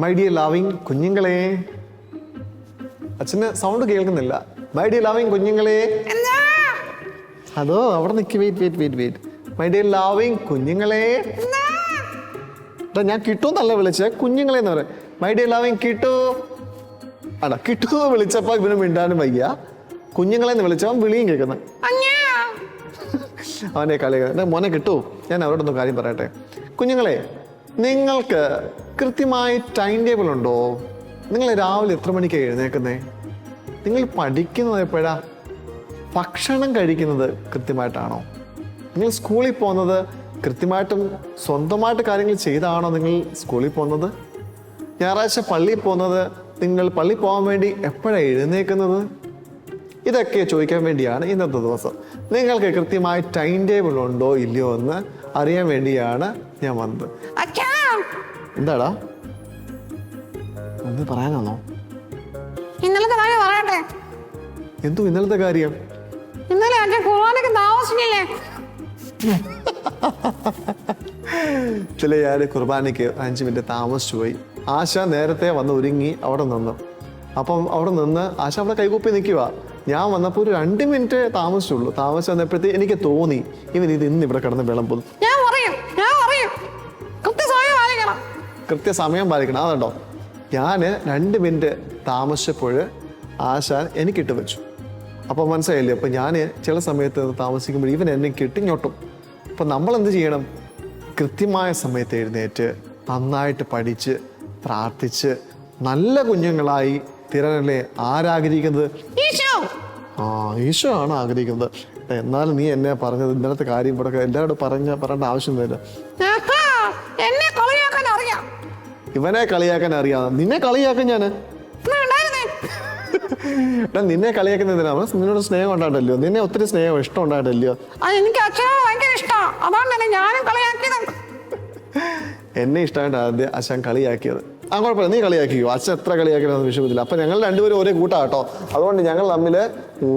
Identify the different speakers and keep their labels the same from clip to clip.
Speaker 1: My dear loving കുഞ്ഞുങ്ങളെ. അച്ഛന് sound കേൾക്കുന്നില്ല. മൈ ഡിയർ ലവിങ് കുഞ്ഞുങ്ങളെ. അതോ അവിടെ നിൽക്കി wait wait wait wait my dear loving കുഞ്ഞുങ്ങളെ. ഞാൻ കിട്ടൂന്നല്ല വിളിച്ചേ. കുഞ്ഞുങ്ങളെ എന്ന് പറയാം. മൈ ഡിയർ ലവിങ് കിട്ടു. അടാ കിട്ടു വിളിച്ചപ്പോ ഇവന് മിണ്ടാനും വയ്യ. കുഞ്ഞുങ്ങളെ എന്ന് വിളിച്ചവൻ വിളിയും കേൾക്കുന്നത് അവനെ കളി മോനെ കിട്ടൂ. ഞാൻ അവരോടൊന്ന് കാര്യം പറയട്ടെ. കുഞ്ഞുങ്ങളെ നിങ്ങൾക്ക് കൃത്യമായി ടൈം ടേബിൾ ഉണ്ടോ? നിങ്ങൾ രാവിലെ എത്ര മണിക്കാണ് എഴുന്നേക്കുന്നേ നിങ്ങൾ പഠിക്കുന്നത് എപ്പോഴാ? ഭക്ഷണം കഴിക്കുന്നത് കൃത്യമായിട്ടാണോ? നിങ്ങൾ സ്കൂളിൽ പോകുന്നത് കൃത്യമായിട്ടും സ്വന്തമായിട്ട് കാര്യങ്ങൾ ചെയ്താണോ നിങ്ങൾ സ്കൂളിൽ പോകുന്നത്? ഞായറാഴ്ച പള്ളിയിൽ പോകുന്നത് നിങ്ങൾ പള്ളി പോകാൻ വേണ്ടി എപ്പോഴാണ് എഴുന്നേക്കുന്നത് ഇതൊക്കെ ചോദിക്കാൻ വേണ്ടിയാണ് ഇന്നത്തെ ദിവസം. നിങ്ങൾക്ക് കൃത്യമായി ടൈം ടേബിൾ ഉണ്ടോ ഇല്ലയോ എന്ന് അറിയാൻ വേണ്ടിയാണ് ഞാൻ വന്നത്. എന്താടാ? ഒന്ന് പറയാനാണോ
Speaker 2: ഇന്നലത്തെ കാര്യം പറയട്ടെ.
Speaker 1: എന്തോ ഇന്നലത്തെ കാര്യം?
Speaker 2: ഇന്നലെ അച്ഛൻ കുർബാനക്ക് താമസിച്ചില്ലേ?
Speaker 1: ചില ഞാൻ കുർബാനയ്ക്ക് അഞ്ച് മിനിറ്റ് താമസിച്ചു പോയി. ആശ നേരത്തെ വന്ന് ഒരുങ്ങി അവിടെ നിന്നു. അപ്പം അവിടെ നിന്ന് ആശ അവിടെ കൈകൂപ്പി നിൽക്കുക ഞാൻ വന്നപ്പോൾ ഒരു രണ്ട് മിനിറ്റ് താമസിച്ചുള്ളൂ. താമസിച്ച് വന്നപ്പോഴത്തേ എനിക്ക് തോന്നി ഇവൻ ഇത് ഇന്ന് ഇവിടെ കിടന്ന് വിളമ്പുന്നു.
Speaker 2: കൃത്യസമയം
Speaker 1: പാലിക്കണം. അതുണ്ടോ ഞാൻ രണ്ട് മിനിറ്റ് താമസിച്ചപ്പോൾ ആശാൻ എനിക്കിട്ട് വെച്ചു. അപ്പോൾ മനസ്സിലായില്ലേ? അപ്പോൾ ഞാൻ ചില സമയത്ത് താമസിക്കുമ്പോൾ ഇവൻ എന്നെ കിട്ടിഞ്ഞൊട്ടും. അപ്പോൾ നമ്മൾ എന്ത് ചെയ്യണം? കൃത്യമായ സമയത്ത് എഴുന്നേറ്റ് നന്നായിട്ട് പഠിച്ച് പ്രാർത്ഥിച്ച് നല്ല കുഞ്ഞുങ്ങളായി തിരനല്ലേ ആരാഗ്രഹിക്കുന്നത്?
Speaker 2: ഈശോ!
Speaker 1: ആ ഈശോ ആണ് ആഗ്രഹിക്കുന്നത്. എന്നാലും നീ എന്നെ പറഞ്ഞത് ഇന്നലത്തെ കാര്യം ഇവിടെ എല്ലാവരോടും പറഞ്ഞ പറയേണ്ട ആവശ്യമൊന്നുമില്ല. ഇവനെ കളിയാക്കാൻ അറിയാം നിന്നെ കളിയാക്കാൻ ഞാൻ എടാ നിന്നെ കളിയാക്കുന്നതിനാ അവൻ നിന്നോട് സ്നേഹം ഉണ്ടായിട്ടല്ലോ നിന്നെ ഒത്തിരി സ്നേഹം ഇഷ്ടം ഉണ്ടായിട്ടല്ലോ
Speaker 2: എനിക്ക് ഭയങ്കര ഇഷ്ടമാണ് അതുകൊണ്ടാണ് ഞാനും കളിയാക്കിയത്.
Speaker 1: എന്നെ ഇഷ്ടമായിട്ട് ആദ്യം അച്ഛൻ കളിയാക്കിയത്. ആ കുഴപ്പമില്ല. നീ കളിയാക്കിയോ അച്ഛൻ എത്ര കളിയാക്കിയെന്ന് വിഷയത്തില്ല അപ്പൊ ഞങ്ങൾ രണ്ടുപേരും ഒരേ കൂട്ടാ കേട്ടോ. അതുകൊണ്ട് ഞങ്ങൾ തമ്മിൽ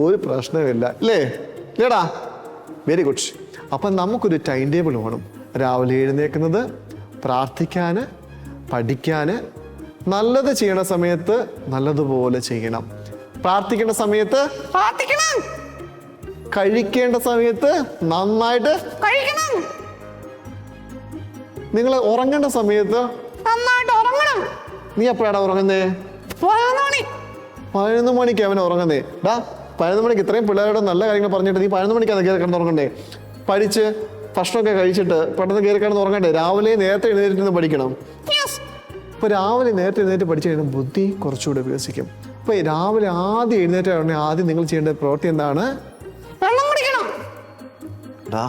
Speaker 1: ഒരു പ്രശ്നമില്ല അല്ലേ ഇല്ലേടാ? വെരി ഗുഡ് അപ്പം നമുക്കൊരു ടൈം ടേബിൾ വേണം. രാവിലെ എഴുന്നേക്കുന്നത് പ്രാർത്ഥിക്കാൻ പഠിക്കാൻ നല്ലത് ചെയ്യണ സമയത്ത് നല്ലതുപോലെ ചെയ്യണം. പ്രാർത്ഥിക്കേണ്ട സമയത്ത്
Speaker 2: പ്രാർത്ഥിക്കണം.
Speaker 1: കഴിക്കേണ്ട സമയത്ത് നന്നായിട്ട്
Speaker 2: കഴിക്കണം.
Speaker 1: നിങ്ങൾ ഉറങ്ങേണ്ട സമയത്ത്
Speaker 2: നന്നായിട്ട് ഉറങ്ങണം.
Speaker 1: നീ എപ്പോഴാണ് ഉറങ്ങുന്നേ?
Speaker 2: പതിനൊന്ന് മണി.
Speaker 1: പതിനൊന്ന് മണിക്ക് അവൻ ഉറങ്ങുന്നേ. ഡാ പതിനൊന്ന് മണിക്ക് ഇത്രയും പിള്ളേരോട് നല്ല കാര്യങ്ങൾ പറഞ്ഞിട്ട് നീ പതിനൊന്ന് മണിക്ക് കയറി കിടന്ന് ഉറങ്ങണ്ടേ പഠിച്ച് ഭക്ഷണമൊക്കെ കഴിച്ചിട്ട് പെട്ടെന്ന് കയറി കിടന്ന് ഉറങ്ങണ്ടേ? രാവിലെ നേരത്തെ എഴുന്നേറ്റിരുന്ന് പഠിക്കണം.
Speaker 2: യെസ്
Speaker 1: അപ്പോൾ രാവിലെ നേരത്തെ എഴുന്നേറ്റ് പഠിച്ചു കഴിഞ്ഞാൽ ബുദ്ധി കുറച്ചുകൂടെ വികസിക്കും. അപ്പോൾ രാവിലെ ആദ്യം എഴുന്നേറ്റ ഉടനെ ആദ്യം നിങ്ങൾ ചെയ്യേണ്ട പ്രവൃത്തി എന്താണ്?
Speaker 2: വെള്ളം കുടിക്കണം.
Speaker 1: ഡാ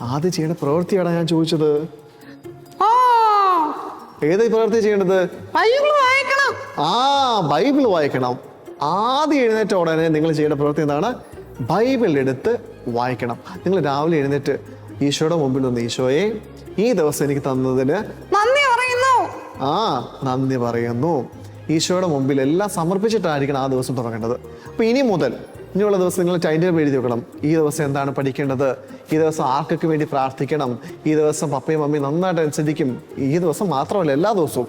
Speaker 1: ആദ്യം ചെയ്യേണ്ട പ്രവൃത്തിയാണ് ഞാൻ ചോദിച്ചത്. ഏത് പ്രവൃത്തി ചെയ്യേണ്ടത്?
Speaker 2: ബൈബിൾ വായിക്കണം.
Speaker 1: ആ ബൈബിൾ വായിക്കണം. ആദ്യം എഴുന്നേറ്റ ഉടനെ നിങ്ങൾ ചെയ്യേണ്ട പ്രവൃത്തി എന്താണ്? ബൈബിൾ എടുത്ത് വായിക്കണം. നിങ്ങൾ രാവിലെ എഴുന്നേറ്റ് ഈശോയുടെ മുമ്പിൽ നിന്ന് ഈശോയെ ഈ ദിവസം എനിക്ക് തന്നതിന് ആ നന്ദി പറയുന്നു. ഈശോയുടെ മുമ്പിൽ എല്ലാം സമർപ്പിച്ചിട്ടായിരിക്കണം ആ ദിവസം തുടങ്ങേണ്ടത്. അപ്പോൾ ഇനി മുതൽ ഇനിയുള്ള ദിവസം നിങ്ങൾ ടൈം എഴുതി വെക്കണം. ഈ ദിവസം എന്താണ് പഠിക്കേണ്ടത്? ഈ ദിവസം ആർക്കൊക്കെ വേണ്ടി പ്രാർത്ഥിക്കണം? ഈ ദിവസം പപ്പയും മമ്മിയും നന്നായിട്ട് അനുസരിക്കും. ഈ ദിവസം മാത്രമല്ല എല്ലാ ദിവസവും.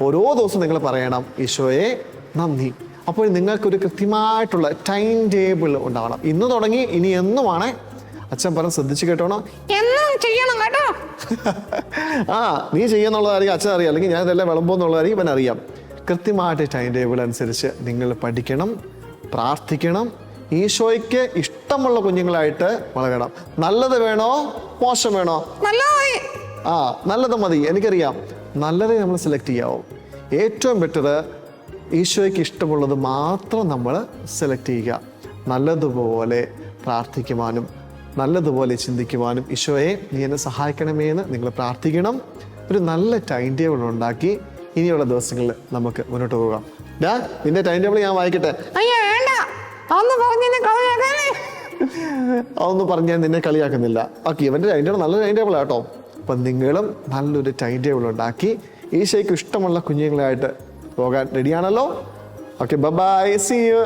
Speaker 1: ഓരോ ദിവസവും നിങ്ങൾ പറയണം ഈശോയെ നന്ദി. അപ്പോൾ നിങ്ങൾക്കൊരു കൃത്യമായിട്ടുള്ള ടൈം ടേബിൾ ഉണ്ടാവണം. ഇന്ന് തുടങ്ങി ഇനി എന്നുമാണ് അച്ഛൻ പറഞ്ഞ് ശ്രദ്ധിച്ച് കേട്ടോണോ.
Speaker 2: എന്നും ചെയ്യണം കേട്ടോ.
Speaker 1: ആ നീ ചെയ്യുന്നുള്ളതായിരിക്കും അച്ഛൻ അറിയാം. അല്ലെങ്കിൽ ഞാൻ ഇതെല്ലാം വിളമ്പോന്നുള്ളതായിരിക്കും ഇവൻ അറിയാം. കൃത്യമായിട്ട് ടൈം ടേബിൾ അനുസരിച്ച് നിങ്ങൾ പഠിക്കണം പ്രാർത്ഥിക്കണം. ഈശോയ്ക്ക് ഇഷ്ടമുള്ള കുഞ്ഞുങ്ങളായിട്ട് വളരണം. നല്ലത് വേണോ? മോശം വേണോ? ആ നല്ലത് മതി. എനിക്കറിയാം. നല്ലതേ നമ്മൾ സെലക്ട് ചെയ്യാവും. ഏറ്റവും ബെറ്റർ ഈശോയ്ക്ക് ഇഷ്ടമുള്ളത് മാത്രം നമ്മൾ സെലക്ട് ചെയ്യുക. നല്ലതുപോലെ പ്രാർത്ഥിക്കുവാനും നല്ലതുപോലെ ചിന്തിക്കുവാനും ഈശോയെ നീ എന്നെ സഹായിക്കണമേ എന്ന് നിങ്ങൾ പ്രാർത്ഥിക്കണം. ഒരു നല്ല ടൈം ടേബിൾ ഉണ്ടാക്കി ഇനിയുള്ള ദിവസങ്ങളിൽ നമുക്ക് മുന്നോട്ട് പോകാം. ഡാ നിന്റെ ടൈം ടേബിൾ ഞാൻ വായിക്കട്ടെ?
Speaker 2: അയ്യോ വേണ്ട. അതൊന്ന് പറഞ്ഞ്
Speaker 1: ഞാൻ നിന്നെ കളിയാക്കുന്നില്ല. ഓക്കെ ഇവന്റെ ടൈം ടേബിൾ നല്ല ടൈം ടേബിൾ ആട്ടോ അപ്പം നിങ്ങളും നല്ലൊരു ടൈം ടേബിൾ ഉണ്ടാക്കി ഈശോയ്ക്ക് ഇഷ്ടമുള്ള കുഞ്ഞുങ്ങളായിട്ട് പോകാൻ റെഡിയാണല്ലോ ഓക്കെ ബൈ സി യു